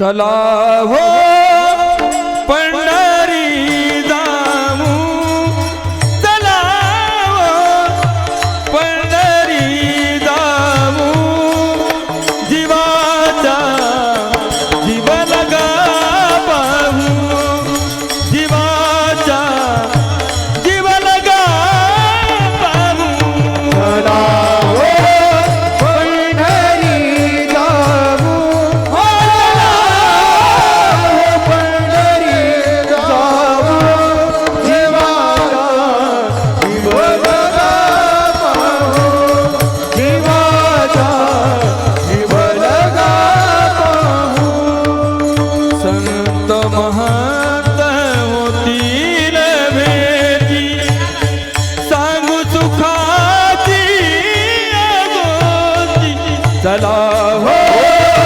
तलावो हो पंढरी जामू तलावो हो पंढरी जामू जीवाचा चला हो!